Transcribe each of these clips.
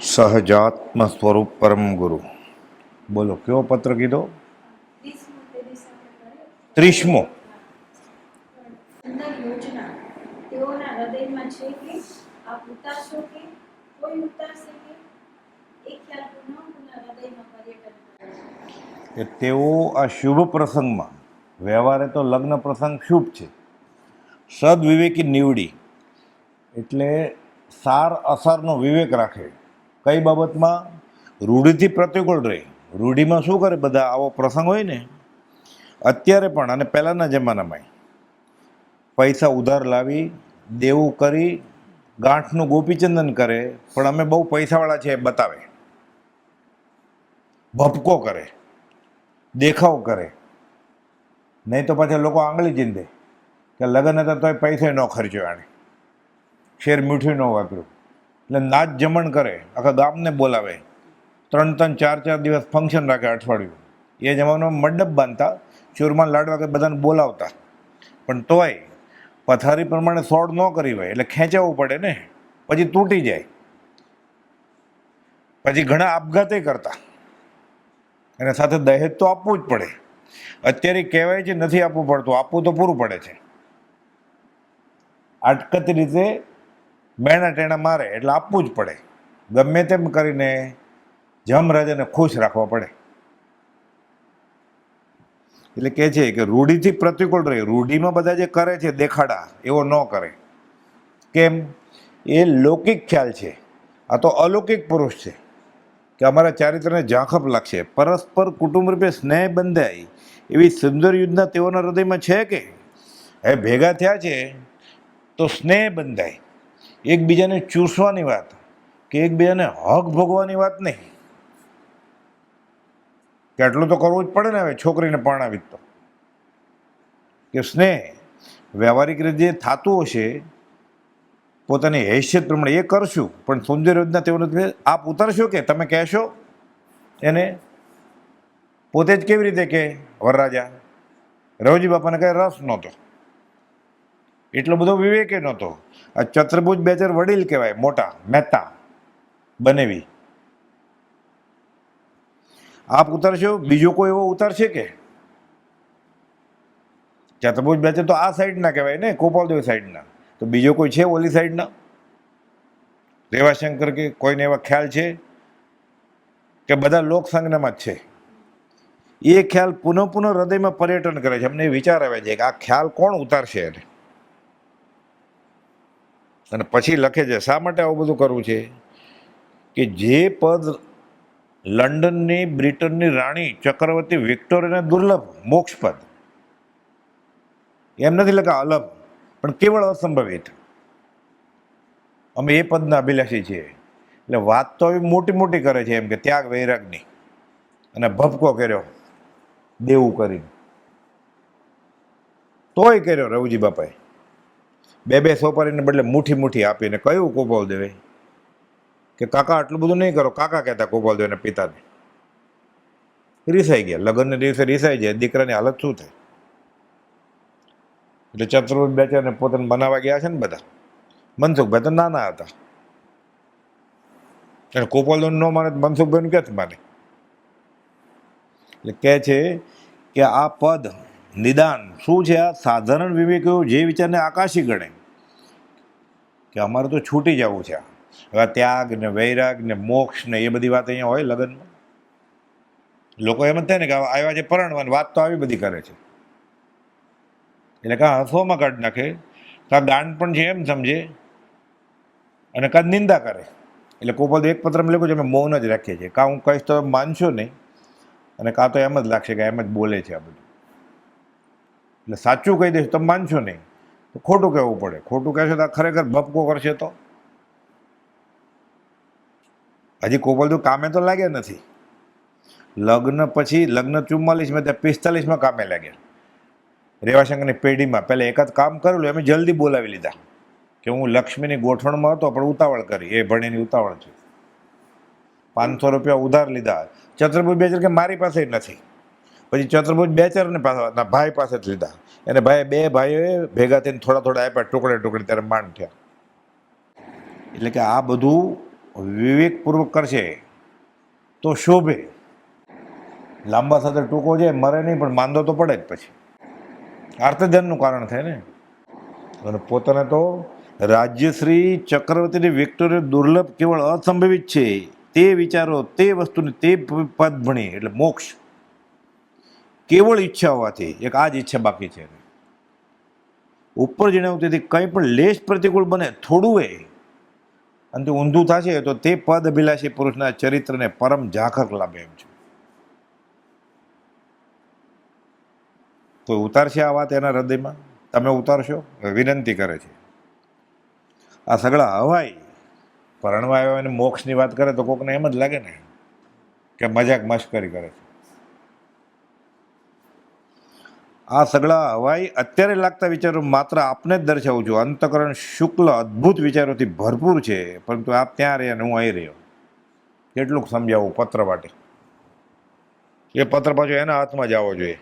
સહજાત્મ સ્વરૂપ પરમ ગુરુ. બોલો કયો પત્ર કીધો? ત્રીસમો. કે તેઓ આ શુભ પ્રસંગમાં વ્યવહારે તો લગ્ન પ્રસંગ શુભ છે. સદવિવેકી નીવડી. એટલે સાર અસરનો વિવેક રાખે. કઈ બાબતમાં રૂઢિથી પ્રતિકૂળ રહે? રૂઢિમાં શું કરે? બધા આવો પ્રસંગ હોય ને, અત્યારે પણ અને પહેલાંના જમાનામાં પૈસા ઉધાર લાવી, દેવું કરી, ગાંઠનું ગોપીચંદન કરે, પણ અમે બહુ પૈસાવાળા છે બતાવે. ભપકો કરે, દેખાવ કરે. નહીં તો પછી લોકો આંગળી ચીંધે, કે લગ્ન હતા તોય પૈસા ન ખર્ચ્યો આણે. શેર મીઠું ન વાપર્યું. એટલે નાચ જમણ કરે, આખા ગામને બોલાવે. ત્રણ ત્રણ, ચાર ચાર દિવસ ફંક્શન રાખે અઠવાડિયું. એ જમાનામાં મંડપ બાંધતા ચૂરમાં લાડવા કે બધાને બોલાવતા. પણ તોય પથારી પ્રમાણે સોડ ન કરી હોય, એટલે ખેંચાવવું પડે ને, પછી તૂટી જાય. પછી ઘણા આપઘાતે કરતા. અને સાથે દહેજ તો આપવું જ પડે. અત્યારે કહેવાય છે, નથી આપવું પડતું, આપવું તો પૂરું પડે છે. અટકત રીતે બેણા ટેણા મારે એટલે આપવું જ પડે. ગમે તેમ કરીને જમરાજાને ખુશ રાખવા પડે. એટલે કહે છે કે રૂઢિથી પ્રતિકૂળ રહે. રૂઢિમાં બધા જે કરે છે દેખાડા, એવો ન કરે. કેમ? એ લૌકિક ખ્યાલ છે. આ તો અલૌકિક પુરુષ છે. કે અમારા ચારિત્રને ઝાંખપ લાગશે. પરસ્પર કુટુંબ રૂપે સ્નેહ બંધાય. એવી સુંદર યુદ્ધના તેઓના હૃદયમાં છે કે? હે, ભેગા થયા છે તો સ્નેહ બંધાય. એકબીજાને ચૂસવાની વાત કે એકબીજાને હક ભોગવાની વાત નહીં. કે આટલું તો કરવું જ પડે ને હવે છોકરીને પરણાવી તો. કે સ્નેહ વ્યવહારિક રીતે જે થતું હશે, પોતાની હેસિયત પ્રમાણે એ કરશું, પણ સૌંદર્ય યોજના તેઓ આપ ઉતરશો કે? તમે કહેશો? એને પોતે જ કેવી રીતે કે વરરાજા, રવજી બાપાને કંઈ રસ નહોતો. એટલો બધો વિવેકે નહોતો. આ ચત્રભુજ બેચર વડીલ કહેવાય, મોટા, મહેતા, બનેવી. આપ ઉતરશો? બીજો કોઈ એવો ઉતરશે કે? ચતુર્ભુજ બેચર તો આ સાઈડના કહેવાય ને, ગોપાલદેવ સાઈડના. તો બીજો કોઈ છે ઓલી સાઈડના? રેવાશંકર કે કોઈને એવા ખ્યાલ છે? કે બધા લોકસંજ્ઞામાં જ છે? એ ખ્યાલ પુનઃ પુનઃ હૃદયમાં પર્યટન કરે છે. અમને વિચાર આવે છે કે આ ખ્યાલ કોણ ઉતારશે એને? અને પછી લખે છે, શા માટે આવું બધું કરવું છે? કે જે પદ લંડનની, બ્રિટનની રાણી ચક્રવર્તી વિક્ટોરિયાને દુર્લભ, મોક્ષ પદ. એમ નથી લખા અલભ, પણ કેવળ અસંભવિત અમે એ પદના અભિલાષી છીએ. એટલે વાત તો એ મોટી મોટી કરે છે, એમ કે ત્યાગ વૈરાગની. અને ભપકો કર્યો, દેવું કરીને. તોય કર્યો રવજી બાપાએ. બે બે સોપારીને બદલે મુઠ્ઠી મુઠ્ઠી આપીને કયું ગોપાલ દેવે કે કાકા આટલું બધું નહીં કરો, કાકા કહેતા ગોપાલ દેવાના પિતાને. રીસાઈ ગયા, લગ્નને દિવસે રીસાઈ જાય, દીકરાની હાલત શું થાય? એટલે ચતુર્ભુજ બેચાને પોતાને બનાવવા ગયા છે ને બધા. મનસુખભાઈ તો નાના હતા. અને ગોપાલ ન માને તો મનસુખભાઈ ક્યાંથી માને? એટલે કહે છે કે આ પદ નિદાન. શું છે આ? સાધારણ વિવેકીઓ જે વિચારને આકાશી ગણે કે અમારે તો છૂટી જવું છે. હવે ત્યાગ ને વૈરાગ ને મોક્ષ ને એ બધી વાત અહીંયા હોય લગ્નમાં? લોકો એમ જ થાય ને કે આવ્યા છે પરણવાની વાત તો આવી બધી કરે છે. એટલે કાં હસવામાં કાઢ નાખે? કાં ગાંડ પણ છે એમ સમજે? અને કાં નિંદા કરે? એટલે કોપલ એક પત્રમાં લખ્યું છે, અમે મૌન જ રાખીએ છીએ. કાં હું કહીશ તો માનશો નહીં. અને કાં તો એમ જ લાગશે કે એમ જ બોલે છે આ બધું. એટલે સાચું કહી દઈશ તો માનશો નહીં. તો ખોટું કહેવું પડે. ખોટું કહેશો તો ખરેખર ભપકો કરશે તો. હજી કોપલદુ કામે તો લાગ્યા નથી. લગ્ન પછી, લગ્ન ચુમ્માલીસમાં ત્યાં પિસ્તાલીસમાં કામે લાગ્યા રેવાશંકરની પેઢીમાં પહેલાં એકાદ કામ કરેલું, એમ જલ્દી બોલાવી લીધા. કે હું લક્ષ્મીની ગોઠવણમાં હતો, પણ ઉતાવળ કરી. એ ભણીની ઉતાવળ છે. પાંચસો રૂપિયા ઉધાર લીધા. ચતુર્ભુજ બેચર કે મારી પાસે નથી. પછી ચતુર્ભુજ બેચરને પાસે ભાઈ પાસે જ લીધા. એને ભાઈ બે ભાઈઓએ ભેગા થઈને થોડા થોડા આપ્યા, ટુકડે ટુકડે ત્યારે માંડ થયા. એટલે કે આ બધું વિવેકપૂર્વક કરશે તો શોભે. લાંબા સાથે ટૂંકો છે, મરે નહીં, પણ માંદો તો પડે જ પછી. આર્તજનનું કારણ થાય ને. અને પોતાને તો રાજ્યશ્રી ચક્રવર્તીની વિક્ટોરિયા દુર્લભ કેવળ અસંભવિત છે. તે વિચારો, તે વસ્તુને તે પદ ભણી, એટલે મોક્ષ. કેવળ ઈચ્છા હોવાથી એક આ જ ઈચ્છા બાકી છે. ઉપર જણાવ્યું તેથી કંઈ પણ લેશ પ્રતિકૂળ બને, થોડું એ. અને ઊંધું થશે તો તે પદ અભિલાષી પુરુષના ચરિત્રને પરમ ઝાખર લાભે એમ છે. કોઈ ઉતારશે આ વાત એના હૃદયમાં? તમે ઉતારશો? વિનંતી કરે છે. આ સગળા હવાઈ પરણવા આવ્યો અને મોક્ષની વાત કરે તો કોકને એમ જ લાગે ને, કે મજાક મશ્કરી કરે છે. આ સગળા હવાઈ અત્યારે લાગતા વિચારો માત્ર આપને જ દર્શાવું છું. અંતકરણ શુક્લ અદ્ભુત વિચારોથી ભરપૂર છે. પરંતુ આપ ત્યાં રહ્યા અને હું અહીં રહ્યો. કેટલુંક સમજાવું પત્ર માટે. એ પત્ર પાછો એના હાથમાં જ આવવો જોઈએ.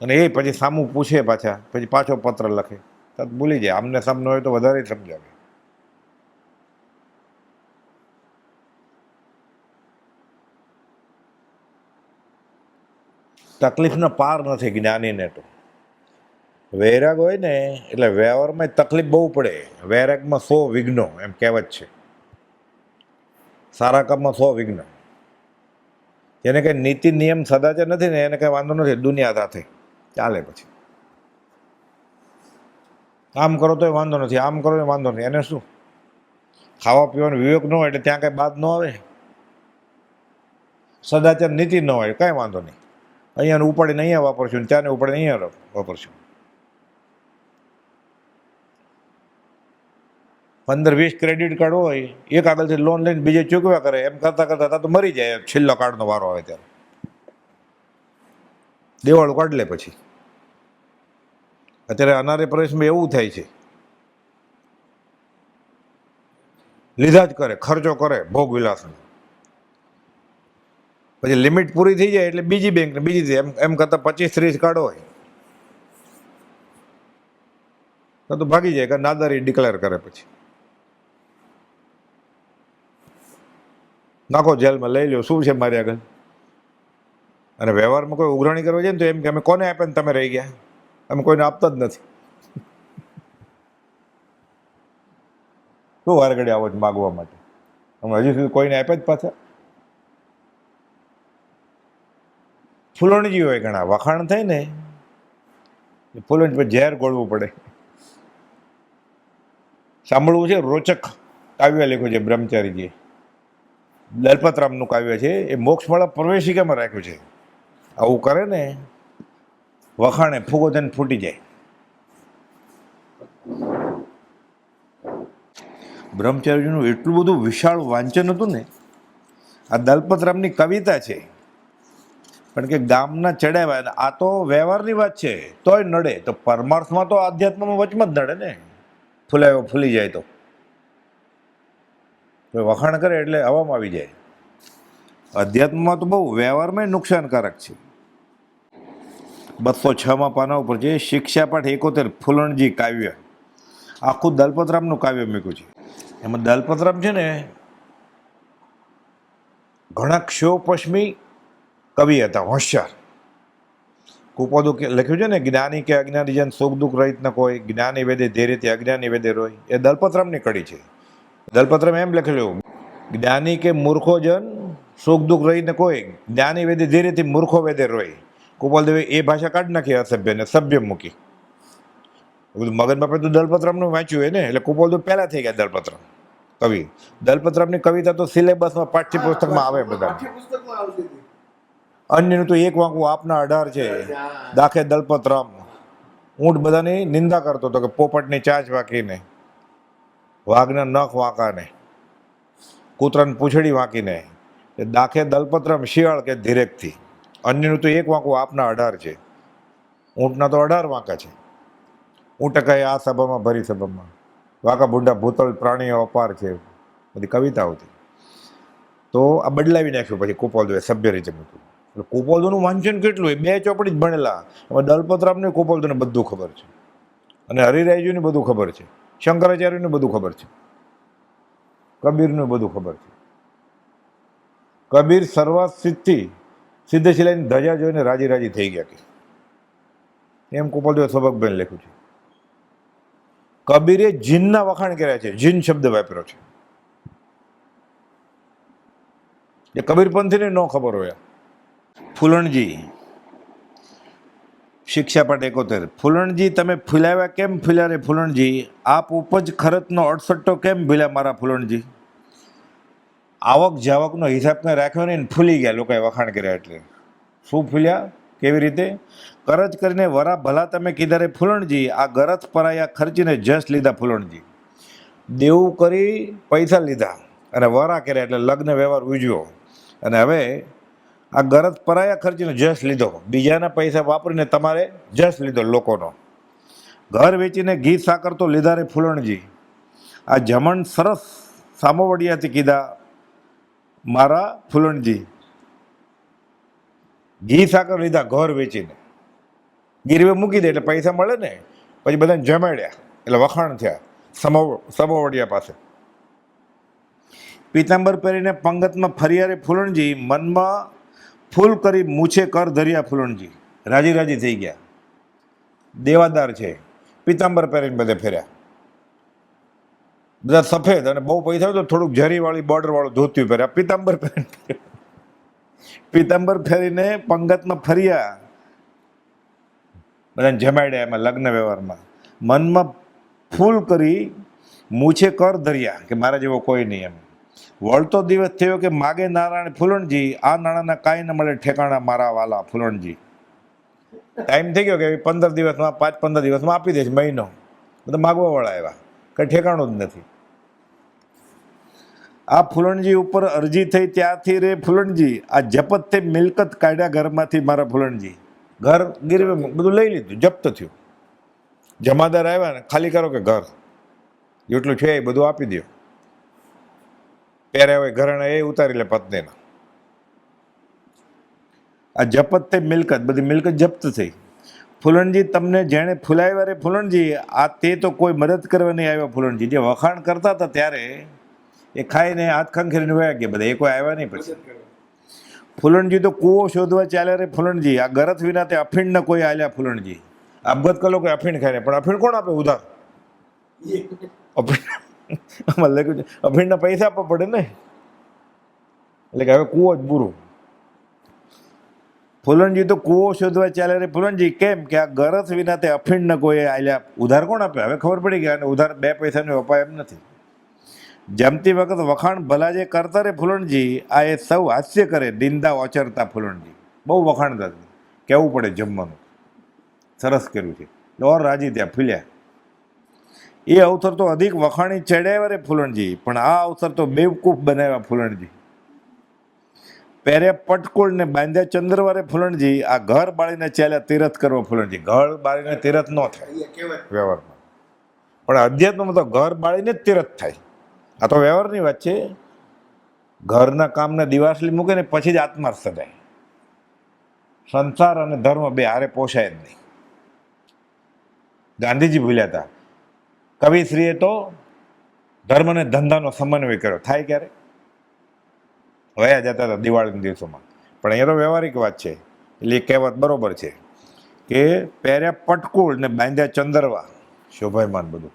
અને એ પછી સામું પૂછે પાછા. પછી પાછો પત્ર લખે. તો ભૂલી જાય. આમને સામનો હોય તો વધારે સમજાવે. તકલીફનો પાર નથી જ્ઞાનીને તો. વૈરાગ હોય ને, એટલે વ્યવહારમાં તકલીફ બહુ પડે. વૈરાગમાં સો વિઘ્નો, એમ કહેવત છે. સારા કામમાં સો વિઘ્ન. જેને કંઈ નીતિ, નિયમ, સદાચાર નથી ને, એને કંઈ વાંધો નથી, દુનિયા સાથે. ચાલે પછી. આમ કરો તોય વાંધો નથી, આમ કરો તો વાંધો નથી. એને શું? ખાવા પીવાનો વિવેક ન હોય એટલે ત્યાં કંઈ બાદ ન આવે? સદાચાર નીતિ ન હોય, કાંઈ વાંધો નહીં. અહીંયાને ઉપાડીને અહીંયા વાપરશું ને ત્યાંને ઉપાડીને અહીંયા વાપરશું. પંદર વીસ ક્રેડિટ કાર્ડ હોય, એક આગળથી લોન લઈને બીજે ચૂકવ્યા કરે, એમ કરતાં કરતાં તો મરી જાય છેલ્લો કાર્ડનો વારો આવે ત્યારે. દેવાળું કાઢ લે પછી. અત્યારે અનારે પ્રદેશમાં એવું થાય છે. લીધા જ કરે, ખર્ચો કરે, ભોગ વિલાસનો. પછી લિમિટ પૂરી થઈ જાય એટલે બીજી બેંક બીજી એમ એમ કરતાં પચીસ ત્રીસ કાર્ડ હોય. તો ભાગી જાય કે નાદારી ડિક્લેર કરે પછી. નાખો જેલમાં, લઈ લો. શું છે મારી આગળ? અને વ્યવહારમાં કોઈ ઉઘરાણી કરવા જાય ને તો એમ કે અમે કોને આપે ને તમે રહી ગયા? અમે કોઈને આપતા જ નથી. શું વાર આવો છો માગવા માટે? અમે હજી સુધી કોઈને આપ્યા જ પાછા? ફૂલણજી હોય ઘણા, વખાણ થાય ને, એ ફૂલણ પર ઝેર ગોળવું પડે. સાંભળવું છે, રોચક કાવ્ય લખ્યું છે બ્રહ્મચારીજીએ. દલપતરામનું કાવ્ય છે, એ મોક્ષમાળા પ્રવેશિકામાં રાખ્યું છે. આવું કરે ને, વખાણે ફૂગો થઈને ફૂટી જાય. બ્રહ્મચારીજીનું એટલું બધું વિશાળ વાંચન હતું ને, આ દલપતરામની કવિતા છે પણ કે ગામના ચડાવ્યા આ તો વ્યવહારની વાત છે, તોય નડે. તો પરમાર્થમાં તો આધ્યાત્મમાં વચમાં જ નડે ને. ફૂલાયો, ફૂલી જાય તો. વખાણ કરે એટલે હવામાં આવી જાય. અધ્યાત્મમાં તો બહુ વ્યવહારમાં નુકસાનકારક છે. બસો છમાં પાના ઉપર છે શિક્ષાપાઠ એકોતેર ફૂલણજી કાવ્ય. આખું દલપતરામનું કાવ્ય મૂક્યું છે. એમાં દલપતરામ છે ને, ઘણા ક્ષો પશ્મી કવિ હતા, હોશિયાર. કુપોદું લખ્યું છે ને, જ્ઞાની કે અજ્ઞાની જન સુખ દુઃખ રહિત ન કોઈ, જ્ઞાની વેદે ધૈર્યથી અજ્ઞાની વેદે રોય. એ દલપત્રમની કડી છે. દલપત્રમ એમ લખેલું, જ્ઞાની કે મૂર્ખો જન સુખ દુઃખ રહીને કોઈ, જ્ઞાની વેદે ધીરેથી મૂર્ખો વેદે રોય. કુપાલદેવે એ ભાષા કાઢી નાખી અસભ્યને સભ્ય મૂકી. બધું મગન બાપે તો દલપત્રમનું વાંચ્યું હોય ને એટલે કુપાલદેવ પહેલા થઈ ગયા દલપત્રમ. કવિ. દલપત્રમની કવિતા તો સિલેબસમાં, પાઠ્યપુસ્તકમાં આવે બધા. અન્યનું તો એક વાંકું આપના અઢાર છે. દાખે દલપતરામ ઊંટ બધાની નિંદા કરતો હતો કે પોપટની ચાંચ વાંકીને, વાઘના નખ વાંકાને, કૂતરાની પૂંછડી વાંકીને, એ દાખે દલપતરામ શિયાળ કે ધીરેકથી. અન્યનું તો એક વાંકું આપના અઢાર છે. ઊંટના તો અઢાર વાંકા છે. ઊંટ કહે, આ સભામાં, ભરી સભામાં. વાંકા ભૂંડા ભૂતળ પ્રાણીઓ અપાર છે. બધી કવિતાઓથી તો આ બદલાવી નાખ્યું પછી કુપોલદોએ સભ્ય રીતે મૂક્યું. કુપોલદોનું વાંચન કેટલું હોય? બે ચોપડી જ ભણેલા. એમાં દલપતરામને કુપોલદોને બધું ખબર છે. અને હરિરાયજીને બધું ખબર છે. શંકરાચાર્યને બધું ખબર છે. કબીરને બધું ખબર છે. કબીર શરૂઆત સિદ્ધથી સિદ્ધ શિલાની ધજા જોઈને રાજી રાજી થઈ ગયા કે. એમ કુપલદેવ સબકબેન લખ્યું છે. કબીરે જીનના વખાણ કર્યા છે. જીન શબ્દ વાપર્યો છે. એ કબીરપંથીને ન ખબર હોય. ફૂલણજી. શિક્ષા પાઠ એકોતેર. ફૂલણજી, તમે ફૂલાવ્યા કેમ ફૂલ્યા રે ફૂલણજી? આપ ઉપજ ખરતનો અડસટ્ટો કેમ ભૂલ્યા મારા ફૂલણજી? આવક જાવકનો હિસાબ કંઈ રાખ્યો નહીં ફૂલી ગયા લોકોએ વખાણ કર્યા એટલે. શું ફૂલ્યા? કેવી રીતે? કરજ કરીને વરા ભલા તમે કીધા રે ફૂલણજી, આ ગરથ પરાયા ખર્ચીને જસ લીધા ફૂલણજી. દેવું કરી પૈસા લીધા અને વરા કર્યા એટલે લગ્ન વ્યવહાર ઉજવ્યો. અને હવે આ ગરજ પરાયા ખર્ચીને જશ લીધો. બીજાના પૈસા વાપરીને તમારે જશ લીધો લોકોનો. ઘર વેચીને ઘી સાકર તો લીધા રે ફૂલણજી. આ જમણ સરસ સામોવડિયાથી કીધા મારા ફૂલણજી. ઘી સાકર લીધા ઘર વેચીને. ગીરવે મૂકી દે એટલે પૈસા મળે ને, પછી બધાને જમાડ્યા. એટલે વખાણ થયા સમો, સમોવડિયા પાસે. પીતાંબર પહેરીને પંગતમાં ફરિયારે ફૂલણજી, મનમાં ફૂલ કરી મૂછે કર ધર્યા ફૂલણજી. રાજી રાજી થઈ ગયા. દેવાદાર છે. પીતાંબર પહેરીને બધે ફેર્યા. બધા સફેદ અને બહુ પૈસા તો થોડુંક ઝરીવાળી બોર્ડરવાળું ધોતિયું પહેર્યા. પીતાંબર પહેરીને પીતાંબર ફેરીને પંગતમાં ફર્યા. બધાને જમાડ્યા એમાં લગ્ન વ્યવહારમાં. મનમાં ફૂલ કરી મૂછે કર ધર્યા, કે મારા જેવો કોઈ નહીં એમ. વળતો દિવસ થયો કે માગે નારાયણ ફૂલણજી, આ નાણાંના કાંઈ ન મળે ઠેકાણા મારા વાલા ફૂલણજી. ટાઈમ થઈ ગયો કે પંદર દિવસમાં, પાંચ પંદર દિવસમાં આપી દઈશ મહિનો. બધા માગવા વાળા આવ્યા. કંઈ ઠેકાણું જ નથી. આ ફૂલણજી ઉપર અરજી થઈ ત્યાંથી રે ફૂલણજી, આ જપત થઈ મિલકત કાઢ્યા ઘરમાંથી મારા ફૂલણજી. ઘર ગીરવે બધું લઈ લીધું, જપ્ત થયું. જમાદાર આવ્યા ને, ખાલી કરો કે ઘર. જેટલું છે એ બધું આપી દો પહેર્યા હોય ઘરેણા એ ઉતારી લે પત્નીના. આ જપત થઈ મિલકત બધી મિલકત જપ્ત થઈ. ફૂલણજી તમને જેણે ફૂલાવ્યા રે ફૂલણજી આ તે તો કોઈ મદદ કરવા નહીં આવ્યા ફૂલણજી. જે વખાણ કરતા હતા ત્યારે એ ખાઈને હાથ ખંખેરીને વયા ગયા બધા. એ કોઈ આવ્યા નહીં પછી. ફૂલણજી તો કૂવો શોધવા ચાલ્યા રે ફૂલણજી. આ ગરથ વિના તે અફીણને કોઈ આલ્યા ફૂલણજી. આપઘાત કરો કે અફીણ ખાઈને પણ અફીણ કોણ આપે? ઉધાર. અફીણ. આમાં લખ્યું છે. અફીણના પૈસા આપવા પડે ને. એટલે કે હવે કૂવો જ બુરો. ફૂલણજી તો કૂવો શોધવા ચાલે રે. ફૂલણજી, કેમ કે આ ગરજ વિના તે અફીણને કોઈ આલ્યા ઉધાર કોણ આપે? હવે ખબર પડી ગયા અને ઉધાર બે પૈસાનો અપાય એમ નથી. જમતી વખત વખાણ ભલા જે કરતા રે ફૂલણજી, આ એ સૌ હાસ્ય કરે, દિંદા ઓચરતા ફૂલણજી. બહુ વખાણ હતા. કહેવું પડે જમવાનું? સરસ કર્યું છે. ઓર રાજી ત્યાં ફૂલ્યા. એ અવસર તો અધિક વખાણી ચડાવ્યા રે ફૂલણજી પણ આ અવસર તો બેવકૂફ બનાવ્યા ફૂલણજી. પહેરે પટકુળ ને બાંધ્યા ચંદ્રવારે ફૂલણજી આ ઘર બાળીને ચાલ્યા તીરથ કરવા ફૂલણજી. ઘર બાળીને તીરથ ન થાય વ્યવહારમાં. પણ અધ્યાત્મમાં તો ઘર બાળીને જ તીરથ થાય. આ તો વ્યવહારની વાત છે. ઘરના કામને દિવાસલી મૂકે ને પછી જ આત્માર્થ થાય સંસાર અને ધર્મ બે હારે પોષાય જ નહીં. ગાંધીજી ભૂલ્યા હતા. કવિશ્રીએ તો ધર્મ અને ધંધાનો સમન્વય કર્યો. થાય ક્યારે? વયા જતા હતા દિવાળીના દિવસોમાં. પણ અહીંયા તો વ્યવહારિક વાત છે. એટલે એ કહેવત બરોબર છે કે પહેર્યા પટકુળ ને બાંધ્યા ચંદરવા. શોભાયમાન બધું.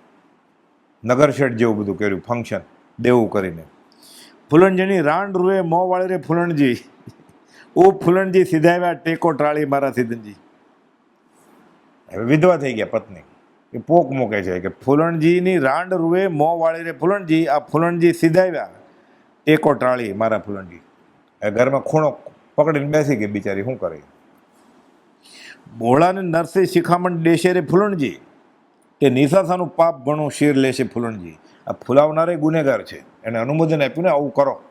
નગરશેઠ જેવું બધું કર્યું ફંક્શન દેવું કરીને. ફૂલણજીની રાંડ રૂએ મોં વાળી રે ફૂલણજી. ઓ ફૂલણજી, સીધાવ્યા ટેકો ટાળી મારા સિદ્ધનજી. હવે વિધવા થઈ ગયા પત્ની. એ પોક મૂકે છે કે ફૂલણજીની રાંડ રૂએ મોં વાળી રે ફૂલણજી, આ ફૂલણજી સીધાવ્યા. એકો ટાળી મારા ફૂલણજી. ઘરમાં ખૂણો પકડીને બેસી ગઈ બિચારી, શું કરે? ભોળાને નરસે શિખામણ દેશે રે ફૂલણજી. તે નિશાસાનું પાપ ઘણું શીર લેશે ફૂલણજી. આ ફૂલાવનારે ગુનેગાર છે. એને અનુમોદન આપ્યું ને, આવું કરો.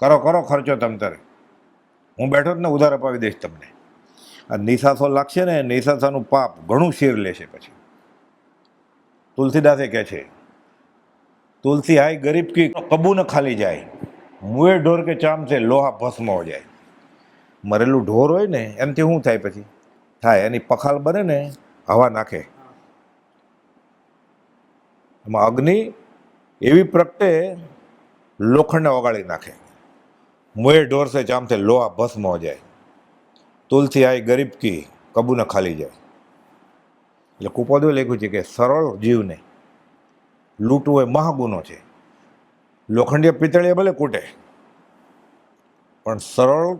કરો કરો, ખર્ચો તમ તારે. હું બેઠો જ ને ઉધાર અપાવી દઈશ તમને. આ નિશાસો લાગશે ને, નિશાસાનું પાપ ઘણું શીર લેશે પછી. તુલસીદાસે કહે છે, તુલસી હાય ગરીબ કી કબૂ ન ખાલી જાય. મુએ ઢોર કે ચામ છે લોહા ભસ્મ હો જાય. મરેલું ઢોર હોય ને, એમથી શું થાય પછી? થાય, એની પખાલ બને ને, હવા નાખે. એમાં અગ્નિ એવી પ્રગટે, લોખંડને ઓગાળી નાખે. મુએ ઢોર છે ચામ છે લોહા ભસ્મ હો જાય. તુલસી આઈ ગરીબ કી કબૂ ન ખાલી જાય. એટલે કુપોદે લખ્યું છે કે સરળ જીવને લૂંટવું એ મહાગુનો છે. લોખંડીય પિત્તળીએ ભલે કૂટે, પણ સરળ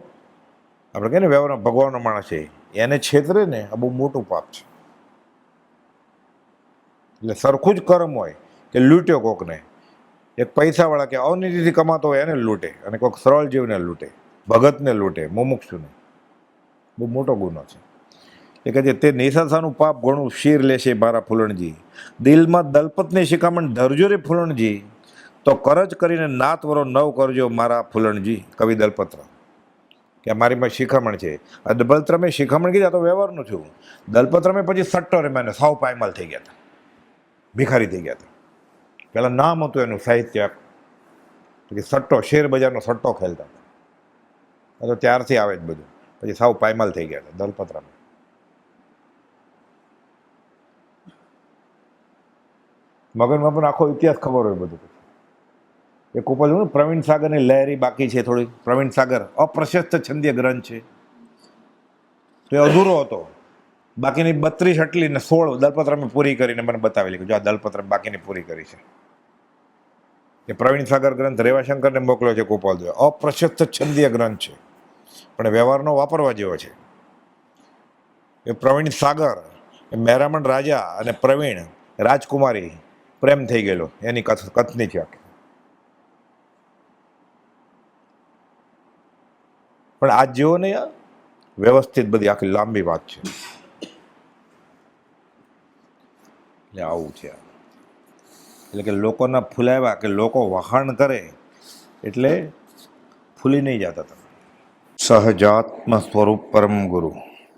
આપણે કહીએ ને વ્યવહારમાં ભગવાનનો માણસ છે, એને છેતરે ને આ બહુ મોટું પાપ છે. એટલે સરખું જ કર્મ હોય કે લૂંટ્યો કોકને, એક પૈસાવાળા કે અવનીતિથી કમાતો હોય એને લૂંટે અને કોઈક સરળ જીવને લૂંટે, ભગતને લૂંટે, મુમુક્ષુને. બહુ મોટો ગુનો છે. એ કહે છે, તે નિશાસાનું પાપ ઘણું શીર લેશે મારા ફૂલણજી. દિલમાં દલપતની શિખામણ ધરજો રે ફૂલણજી. તો કરજ કરીને નાત વરો નવ કરજો મારા ફૂલણજી. કવિ દલપત્ર કે મારીમાં શિખામણ છે. આ દલપત્રમે શિખામણ કીધા તો વ્યવહારનું થયું દલપત્રમે પછી સટ્ટો રે મને સાવ પાયમાલ થઈ ગયા હતા. ભિખારી થઈ ગયા હતા. પહેલાં નામ હતું એનું સાહિત્ય. પછી સટ્ટો, શેર બજારનો સટ્ટો ખેલતા હતા. તો ત્યારથી આવે જ બધું. પછી સાવ પાયમાલ થઈ ગયા હતા દલપત્રમે મગનમાં પણ આખો ઇતિહાસ ખબર હોય બધું. એ કોપલ જોયું ને પ્રવીણ સાગરની લહેરી બાકી છે થોડી. પ્રવીણ સાગર અપ્રશસ્ત છંદીય ગ્રંથ છે. તો એ અધૂરો હતો. બાકીની બત્રીસ અટલી ને સોળ દલપત્ર મેં પૂરી કરીને મને બતાવેલી કે જો આ દલપત્ર બાકીની પૂરી કરી છે. એ પ્રવીણ સાગર ગ્રંથ રેવાશંકરને મોકલ્યો છે ગોપાલ અપ્રશસ્ત છંદીય ગ્રંથ છે. પણ વ્યવહારનો વાપરવા જેવો છે. એ પ્રવીણ સાગર, એ મહેરામણ રાજા અને પ્રવીણ રાજકુમારી પ્રેમ થઈ ગયેલો. એની કથ, કથની છે આખી પણ આજ જેવો ને વ્યવસ્થિત બધી આખી લાંબી વાત છે. એટલે આવું છે એટલે કે લોકોના ફૂલાવ્યા કે લોકો વખાણ કરે એટલે ફૂલી નહીં જતા તમે. સહજાત્મ સ્વરૂપ પરમ ગુરુ.